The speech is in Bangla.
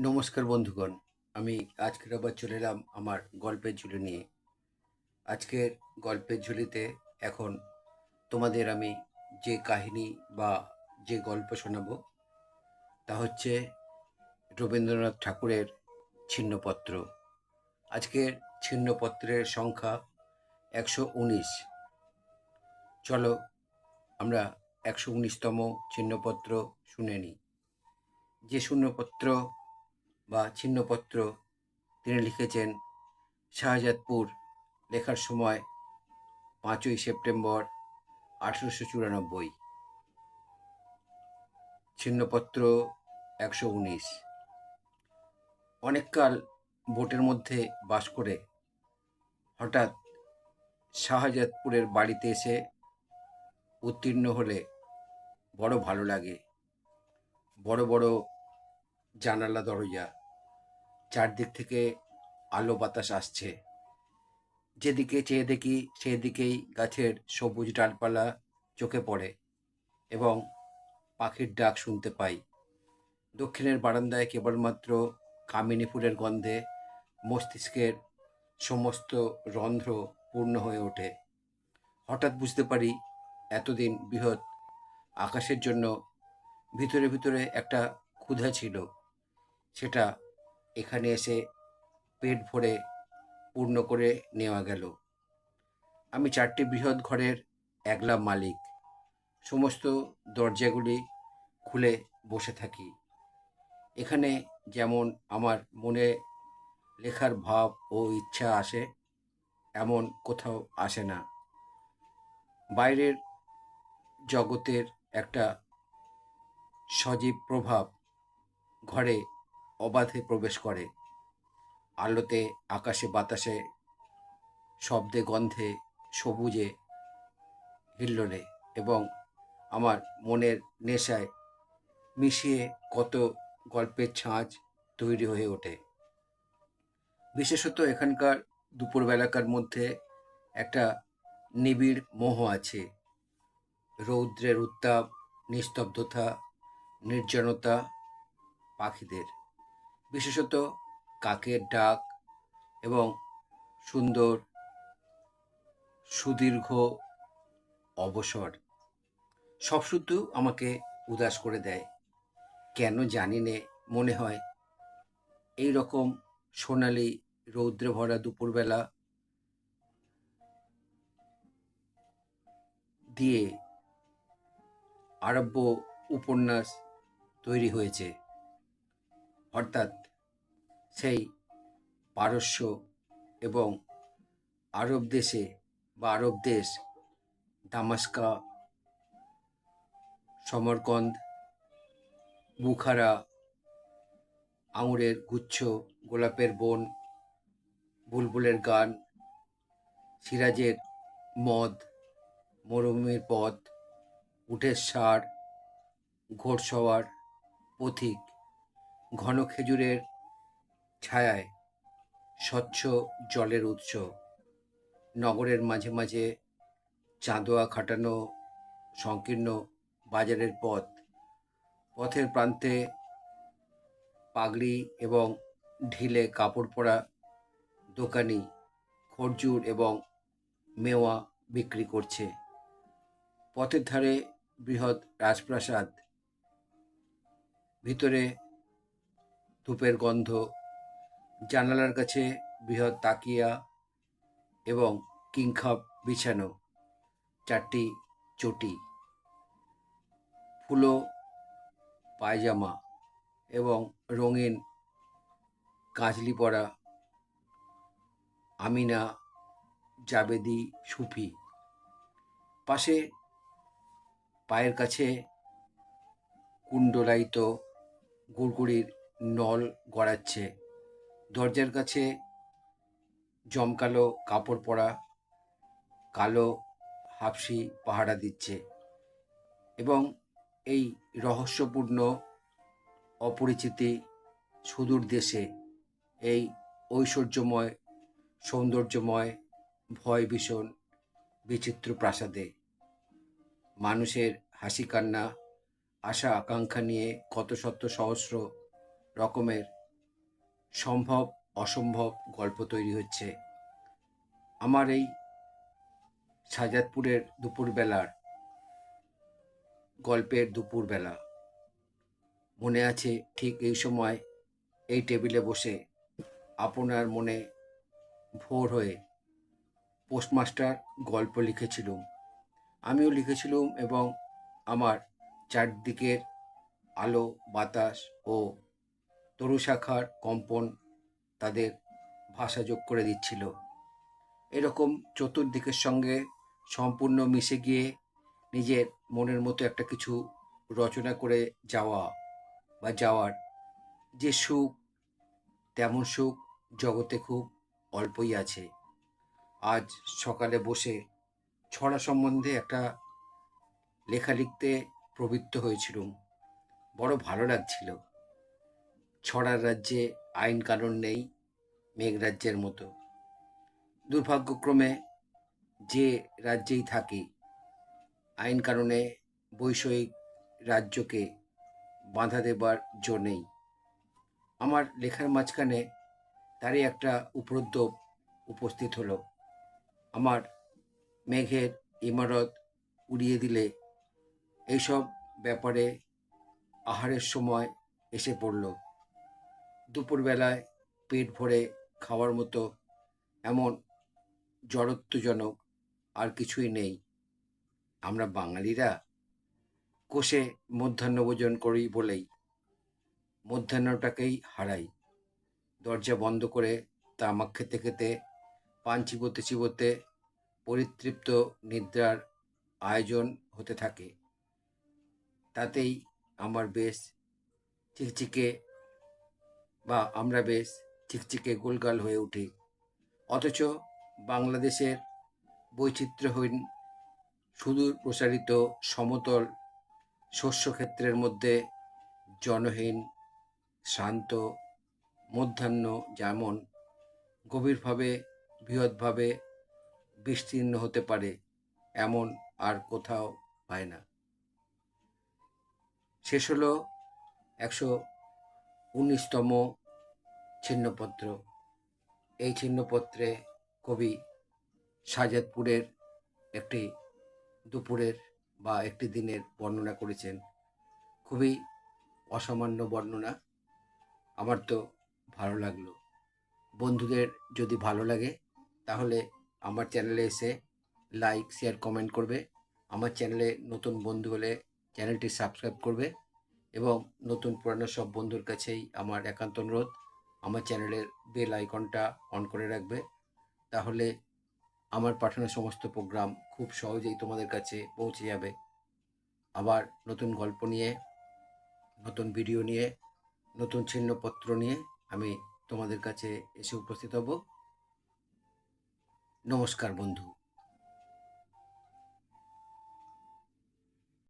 নমস্কার বন্ধুগণ, আমি আজকের আবার চলে এলাম আমার গল্পের ঝুলি নিয়ে। আজকের গল্পের ঝুলিতে এখন তোমাদের আমি যে কাহিনী বা যে গল্প শোনাবো, তা হচ্ছে রবীন্দ্রনাথ ঠাকুরের ছিন্নপত্র। আজকের ছিন্নপত্রের সংখ্যা একশো উনিশ। চলো আমরা একশো উনিশতম ছিন্নপত্র শুনে নিই। যে শূন্যপত্র বা ছিন্নপত্র তিনি লিখেছেন শাহজাদপুর লেখার সময় পাঁচই সেপ্টেম্বর আঠেরোশো চুরানব্বই। ছিন্নপত্র একশো উনিশ। অনেককাল বোটের মধ্যে বাস করে হঠাৎ শাহজাদপুরের বাড়িতে এসে উত্তীর্ণ হলে বড় ভালো লাগে। বড় বড় জানালা দরজা চারদিক থেকে আলো বাতাস আসছে। যেদিকে চেয়ে দেখি, সেদিকেই গাছের সবুজ ডালপালা চোখে পড়ে এবং পাখির ডাক শুনতে পাই। দক্ষিণের বারান্দায় কেবলমাত্র কামিনী ফুলের গন্ধে মস্তিষ্কের সমস্ত রন্ধ্র পূর্ণ হয়ে ওঠে। হঠাৎ বুঝতে পারি, এতদিন বৃহৎ আকাশের জন্য ভিতরে ভিতরে একটা ক্ষুধা ছিল। সেটা এখানে এসে পেট ভরে পূর্ণ করে নেওয়া গেল। আমি চারটি বৃহৎ ঘরের একলা মালিক। সমস্ত দরজাগুলি খুলে বসে থাকি। এখানে যেমন আমার মনে লেখার ভাব ও ইচ্ছা আসে, এমন কোথাও আসে না। বাইরের জগতের একটা সজীব প্রভাব ঘরে অবাধে প্রবেশ করে। আলোতে, আকাশে, বাতাসে, শব্দে, গন্ধে, সবুজে হিল্লোলে এবং আমার মনের নেশায় মিশিয়ে কত গল্পের ছাঁচ তৈরি হয়ে ওঠে। বিশেষত এখানকার দুপুরবেলাকার মধ্যে একটা নিবিড় মোহ আছে। রৌদ্রের উত্তাপ, নিস্তব্ধতা, নির্জনতা পাখিদের। বিশেষত কাকের ডাক এবং সুন্দর, সুদীর্ঘ অবসর। সব শুদ্ধ আমাকে উদাস করে দেয়। কেন জানি নে মনে হয়। এই রকম সোনালি রৌদ্রে ভরা দুপুরবেলা দিয়ে আরব্য উপন্যাস তৈরি হয়েছে। অর্থাৎ সেই পারস্য এবং আরব দেশে বা আরব দেশ, দামাস্কা, সমরকন্দ, বুখারা, আঙুরের গুচ্ছ, গোলাপের বন, বুলবুলের গান, সিরাজের মদ, মরুভূমির পথ উঠের সার, ঘোড়সওয়ার, পথিক ঘন খেজুরের ছায়ায় স্বচ্ছ জলের উৎস। নগরের মাঝে মাঝে চাঁদোয়া খাটানো সংকীর্ণ বাজারের পথ। পথের প্রান্তে পাগড়ি এবং ঢিলে কাপড় পরা দোকানি খরজুর এবং মেওয়া বিক্রি করছে। পথের ধারে বৃহৎ রাজপ্রাসাদ। ভিতরে ধূপের গন্ধ, জানালার কাছে বৃহৎ তাকিয়া এবং কিংখাপ বিছানো চারটি চটি, ফুলো, পায়জামা এবং রঙিন কাজলি পরা আমিনা জাবেদি সুফি। পাশে পায়ের কাছে কুণ্ডলায়িত গুড়গুড়ির নল গড়াচ্ছে। দরজার কাছে জমকালো কাপড় পরা কালো হাফসি পাহারা দিচ্ছে এবং এই রহস্যপূর্ণ অপরিচিতি সুদূর দেশে, এই ঐশ্বর্যময়, সৌন্দর্যময় ভয় ভীষণ বিচিত্র প্রাসাদে। মানুষের হাসি কান্না আশা আকাঙ্ক্ষা নিয়ে কত শত সহস্র রকমের সম্ভব, অসম্ভব গল্প তৈরি হচ্ছে। আমার এই সাজাদপুরের দুপুরবেলার গল্পের দুপুরবেলা মনে আছে ঠিক এই সময় এই টেবিলে বসে আপনার মনে ভোর হয়ে পোস্টমাস্টার গল্প লিখেছিলুম। আমিও লিখেছিলুম এবং আমার চারদিকের আলো, বাতাস ও তরুশাখার কম্পন তাদের ভাষা যোগ করে দিচ্ছিল। এরকম চতুর্দিকের সঙ্গে সম্পূর্ণ মিশে গিয়ে নিজের মনের মতো একটা কিছু রচনা করে যাওয়া বা যাওয়ার যে সুখ, তেমন সুখ জগতে খুব অল্পই আছে। আজ সকালে বসে ছড়া সম্বন্ধে একটা লেখা লিখতে প্রবৃত্ত হয়েছিলুম। বড় ভালো লাগছিল। ছড়ার রাজ্যে আইন কানুন নেই মেঘরাজ্যের মতো। দুর্ভাগ্যক্রমে যে রাজ্যেই থাকি, আইন কারণে বৈষয়িক রাজ্যকে বাধা দেবার জো নেই। আমার লেখার মাঝখানে তারই একটা উপদ্রব উপস্থিত হলো। আমার মেঘের ইমারত উড়িয়ে দিলে এইসব ব্যাপারে আহারের সময় এসে পড়ল। দুপুরবেলায় পেট ভরে খাওয়ার মতো এমন জড়ত্বজনক আর কিছুই নেই। আমরা বাঙালিরা কোষে মধ্যাহ্নভোজন করি বলেই মধ্যাহ্নটাকেই হারাই। দরজা বন্ধ করে তামাক খেতে খেতে, পান চিবোতে চিবোতে পরিতৃপ্ত নিদ্রার আয়োজন হতে থাকে। তাতেই আমার বেশ চিকচিকে বা আমরা বেশ চিকচিকে গোলগাল হয়ে উঠি। অথচ বাংলাদেশের বৈচিত্র্যহীন, সুদূর প্রসারিত সমতল শস্যক্ষেত্রের মধ্যে জনহীন, শান্ত, মধ্যাহ্ন যেমন গভীরভাবে, বৃহৎভাবে বিস্তীর্ণ হতে পারে, এমন আর কোথাও পায় না। শেষ হলো একশো উনিশতম ছিন্নপত্র। এই ছিন্নপত্রে কবি সাজাদপুরের একটি দুপুরের বা একটি দিনের বর্ণনা করেছেন। খুবই অসামান্য বর্ণনা। আমার তো ভালো লাগল। বন্ধুদের যদি ভালো লাগে, তাহলে আমার চ্যানেলে এসে লাইক, শেয়ার, কমেন্ট করবে। আমার চ্যানেলে নতুন বন্ধু হলে চ্যানেলটি সাবস্ক্রাইব করবে। এবং নতুন পুরানো সব বন্ধুর কাছেই আমার একান্ত অনুরোধ, আমার চ্যানেলের বেল আইকনটা অন করে রাখবে। তাহলে আমার পাঠানো সমস্ত প্রোগ্রাম খুব সহজেই তোমাদের কাছে পৌঁছে যাবে। আবার নতুন গল্প নিয়ে, নতুন ভিডিও নিয়ে, নতুন ছিন্নপত্র নিয়ে আমি তোমাদের কাছে এসে উপস্থিত হব। নমস্কার বন্ধু।